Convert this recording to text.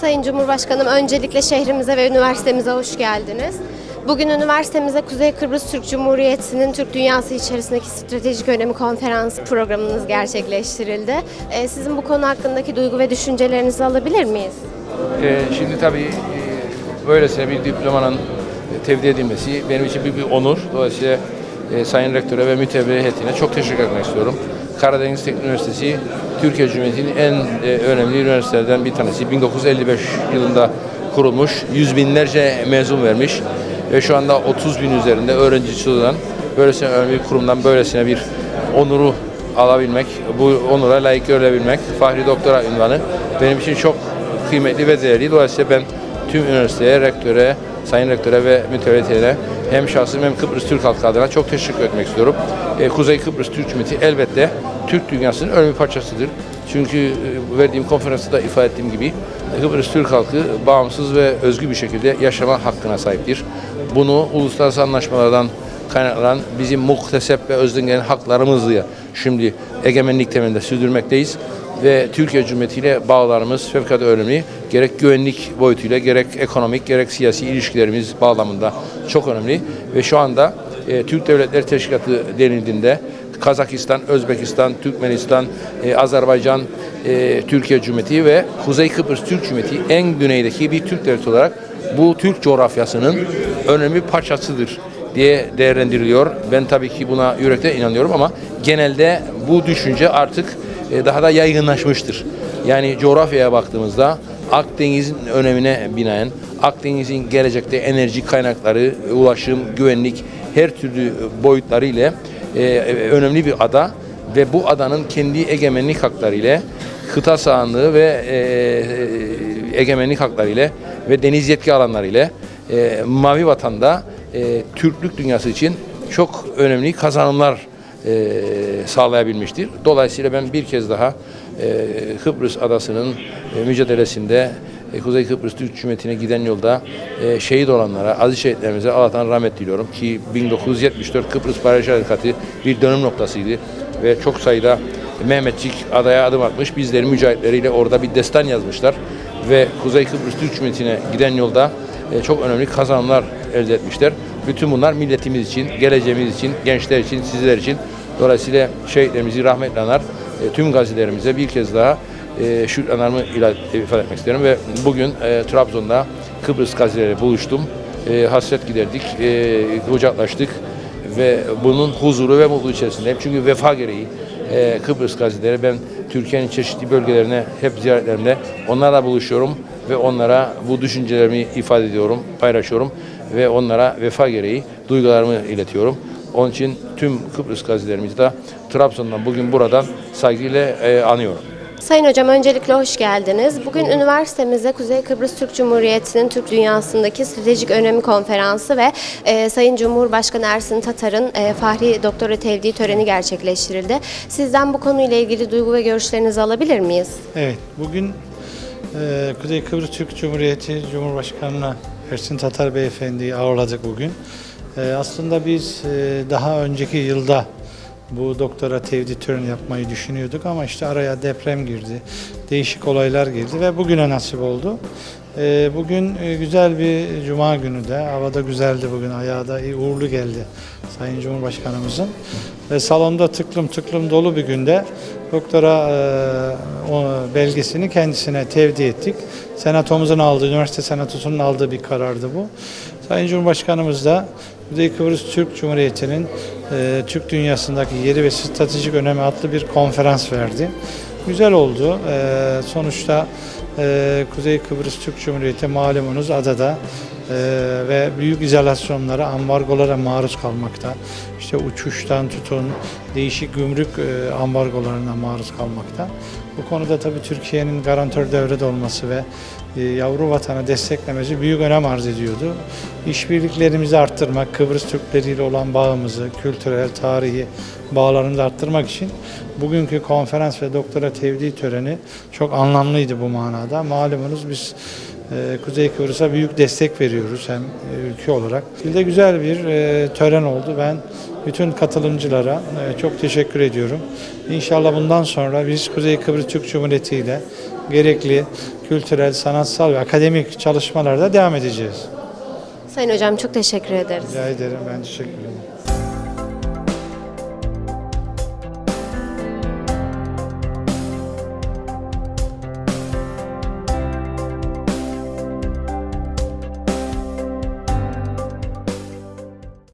Sayın Cumhurbaşkanım öncelikle şehrimize ve üniversitemize hoş geldiniz. Bugün üniversitemize Kuzey Kıbrıs Türk Cumhuriyeti'nin Türk dünyası içerisindeki stratejik önemi konferans programınız gerçekleştirildi. Ee, sizin bu konu hakkındaki duygu ve düşüncelerinizi alabilir miyiz? Ee, şimdi tabii e, böylesine bir diplomanın tevdi edilmesi benim için büyük bir onur. Dolayısıyla e, Sayın Rektöre ve mütevelli heyetine çok teşekkür etmek istiyorum. Karadeniz Teknik Üniversitesi Türkiye Cumhuriyeti'nin en e, önemli üniversitelerden bir tanesi. 1955 yılında kurulmuş, yüz binlerce mezun vermiş ve şu anda 30 bin üzerinde öğrencisi olan böylesine önemli bir kurumdan böylesine bir onuru alabilmek, bu onura layık görülebilmek, Fahri Doktora ünvanı benim için çok kıymetli ve değerli. Dolayısıyla ben tüm üniversiteye, rektöre, sayın rektöre ve mütevellitlere hem şahsım hem Kıbrıs Türk halkı adına çok teşekkür etmek istiyorum. Ee, Kuzey Kıbrıs Türk Cumhuriyeti elbette Türk dünyasının önemli parçasıdır. Çünkü e, verdiğim konferansta ifade ettiğim gibi Kıbrıs Türk halkı bağımsız ve özgür bir şekilde yaşama hakkına sahiptir. Bunu uluslararası anlaşmalardan kaynaklanan bizim muhtesep ve özden gelen şimdi egemenlik temelinde sürdürmekteyiz. Ve Türkiye Cumhuriyeti ile bağlarımız fevkalade önemli. Gerek güvenlik boyutuyla, gerek ekonomik, gerek siyasi ilişkilerimiz bağlamında çok önemli. Ve şu anda e, Türk Devletleri Teşkilatı denildiğinde Kazakistan, Özbekistan, Türkmenistan, e, Azerbaycan, e, Türkiye Cumhuriyeti ve Kuzey Kıbrıs Türk Cumhuriyeti en güneydeki bir Türk devleti olarak bu Türk coğrafyasının önemli parçasıdır diye değerlendiriliyor. Ben tabii ki buna yürekten inanıyorum ama genelde bu düşünce artık e, daha da yaygınlaşmıştır. Yani coğrafyaya baktığımızda Akdeniz'in önemine binaen Akdeniz'in gelecekte enerji kaynakları, ulaşım, güvenlik her türlü boyutları ile e, önemli bir ada ve bu adanın kendi egemenlik hakları ile kıta sahanlığı ve e, egemenlik hakları ile ve deniz yetki alanları ile e, Mavi Vatan'da e, Türklük dünyası için çok önemli kazanımlar e, sağlayabilmiştir. Dolayısıyla ben bir kez daha e, Kıbrıs adasının e, mücadelesinde e, Kuzey Kıbrıs Türk Cumhuriyeti'ne giden yolda e, şehit olanlara, aziz şehitlerimize Allah'tan rahmet diliyorum ki 1974 Kıbrıs Barış Harekatı bir dönüm noktasıydı ve çok sayıda Mehmetçik adaya adım atmış. Bizlerin mücahitleriyle orada bir destan yazmışlar ve Kuzey Kıbrıs Türk Cumhuriyeti'ne giden yolda e, çok önemli kazanımlar elde etmişler. Bütün bunlar milletimiz için, geleceğimiz için, gençler için, sizler için. Dolayısıyla şehitlerimizi rahmetle anar. E, tüm gazilerimize bir kez daha e, şükranlarımı ila- ifade etmek isterim ve bugün e, Trabzon'da Kıbrıs gazileri buluştum. E, hasret giderdik, e, kucaklaştık ve bunun huzuru ve mutluluğu içerisindeyim. Çünkü vefa gereği e, Kıbrıs gazileri ben Türkiye'nin çeşitli bölgelerine hep ziyaretlerimde onlarla buluşuyorum ve onlara bu düşüncelerimi ifade ediyorum, paylaşıyorum ve onlara vefa gereği duygularımı iletiyorum. Onun için tüm Kıbrıs gazilerimizi de Trabzon'dan bugün buradan saygıyla e, anıyorum. Sayın Hocam öncelikle hoş geldiniz. Bugün üniversitemizde Kuzey Kıbrıs Türk Cumhuriyeti'nin Türk dünyasındaki stratejik önemi konferansı ve e, Sayın Cumhurbaşkanı Ersin Tatar'ın e, Fahri Doktora Tevdi töreni gerçekleştirildi. Sizden bu konuyla ilgili duygu ve görüşlerinizi alabilir miyiz? Evet, bugün e, Kuzey Kıbrıs Türk Cumhuriyeti Cumhurbaşkanı Ersin Tatar Beyefendi'yi ağırladık bugün. E, aslında biz e, daha önceki yılda bu doktora tevdi töreni yapmayı düşünüyorduk ama işte araya deprem girdi, değişik olaylar girdi ve bugüne nasip oldu. E, bugün e, güzel bir cuma günü de, havada güzeldi bugün, ayağı da iyi, uğurlu geldi Sayın Cumhurbaşkanımızın. Ve salonda tıklım tıklım dolu bir günde doktora e, belgesini kendisine tevdi ettik. Senatomuzun aldığı, üniversite senatosunun aldığı bir karardı bu. Sayın Cumhurbaşkanımız da Kuzey Kıbrıs Türk Cumhuriyeti'nin e, Türk dünyasındaki yeri ve stratejik önemi adlı bir konferans verdi. Güzel oldu. E, sonuçta e, Kuzey Kıbrıs Türk Cumhuriyeti malumunuz adada ve büyük izolasyonlara, ambargolara maruz kalmakta. İşte uçuştan tutun değişik gümrük e, ambargolarına maruz kalmakta. Bu konuda tabii Türkiye'nin garantör devrede olması ve e, yavru vatanı desteklemesi büyük önem arz ediyordu. İşbirliklerimizi arttırmak, Kıbrıs Türkleriyle olan bağımızı, kültürel, tarihi bağlarımızı arttırmak için bugünkü konferans ve doktora tevdi töreni çok anlamlıydı bu manada. Malumunuz biz Kuzey Kıbrıs'a büyük destek veriyoruz hem e, ülke olarak. Bir de güzel bir e, tören oldu. Ben bütün katılımcılara e, çok teşekkür ediyorum. İnşallah bundan sonra biz Kuzey Kıbrıs Türk Cumhuriyeti ile gerekli kültürel, sanatsal ve akademik çalışmalarda devam edeceğiz. Sayın Hocam çok teşekkür ederiz. Rica ederim. Ben teşekkür ederim.